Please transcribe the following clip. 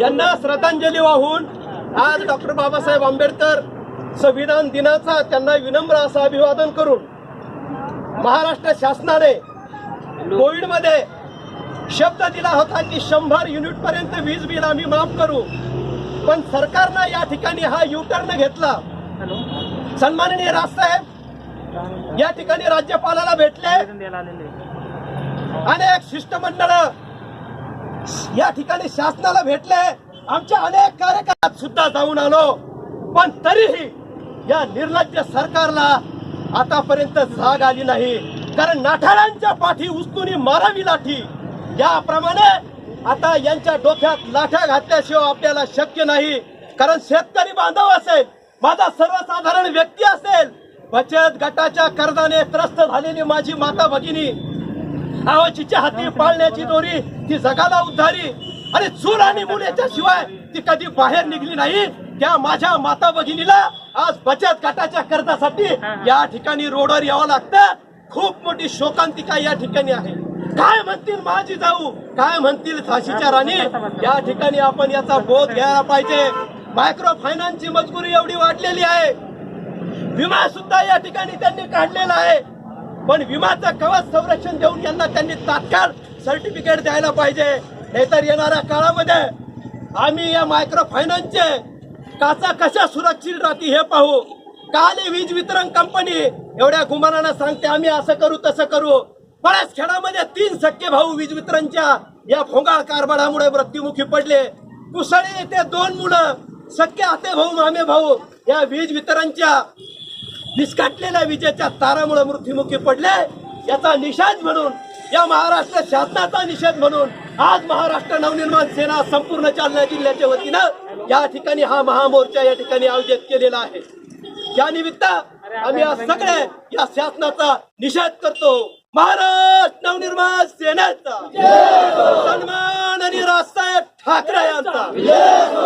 यांना श्रद्धांजली वाहून आज डॉक्टर बाबासाहेब आंबेडकर संविधान दिनाचा त्यांना विनम्र असं अभिवादन करून महाराष्ट्र शासनाने कोविडमध्ये शब्द दिला होता की शंभर युनिट पर्यंत वीज बिल आम्ही माफ करू. पण सरकारनं या ठिकाणी हा युटर्न घेतला. सन्माननीय राजसाहेब या ठिकाणी राज्यपालाला भेटले. अनेक शिष्टमंडळ या ठिकाणी शासनाला भेटले. आमच्या अनेक कार्यक्रमात सुद्धा जाऊन आलो. पण तरीही या निर्लज्ज सरकारला आतापर्यंत जाग आली नाही. कारण नाठाळांच्या पाठी उचलून मारावी लाठी. याप्रमाणे आता यांच्या डोक्यात लाठ्या घातल्याशिवाय आपल्याला शक्य नाही. कारण शेतकरी बांधव असेल माझा सर्वसाधारण व्यक्ती असेल बचत गटाच्या कर्जाने त्रस्त झालेली माझी माता भगिनी आवाजीच्या हाती पाळण्याची दोरी ती जगाला उद्धारी. आणि चूल आणि मूल याच्याशिवाय ती कधी बाहेर निघली नाही. त्या माझ्या माता भगिनीला आज बचत गटाच्या कर्जासाठी या ठिकाणी रोडवर यावं लागतं. खूप मोठी शोकांतिका या ठिकाणी आहे. काय म्हणतील माझी जाऊ? काय म्हणतील झाशीच्या राणी? या ठिकाणी आपण याचा बोध घ्यायला पाहिजे. मायक्रो फायनान्सची मजबुरी एवढी वाढलेली आहे. विमा सुद्धा या ठिकाणी त्यांनी काढलेला आहे. पण विमाचं कवच संरक्षण देऊन यांना त्यांनी तात्काळ सर्टिफिकेट द्यायला पाहिजे. नाहीतर येणाऱ्या काळामध्ये आम्ही या मायक्रो फायनान्सचे काचा कशा सुरक्षित राहते हे पाहू. काल वीज वितरण कंपनी एवढ्या गुमानानं सांगते आम्ही असं करू तसं करू. बऱ्याच खेळामध्ये तीन सक्के भाऊ वीज वितरणच्या या भोंगाळ कारभारामुळे मृत्युमुखी पडले. कुसळे येथे दोन मुलं सख्खे आते भाऊ मामे भाऊ या वीज वितरणच्या निसकाटलेल्या विजेच्या तारामुळे मृत्युमुखी पडले. याचा निषेध म्हणून या महाराष्ट्र शासनाचा निषेध म्हणून आज महाराष्ट्र नवनिर्माण सेना संपूर्ण जालना जिल्ह्याच्या वतीनं या ठिकाणी हा महामोर्चा या ठिकाणी आयोजित केलेला आहे. या निमित्त आम्ही आज सगळे या शासनाचा निषेध करतो. महाराष्ट्र नवनिर्माण सेनेचा. सन्मान आणि राजसाहेब ठाकरे यांचा.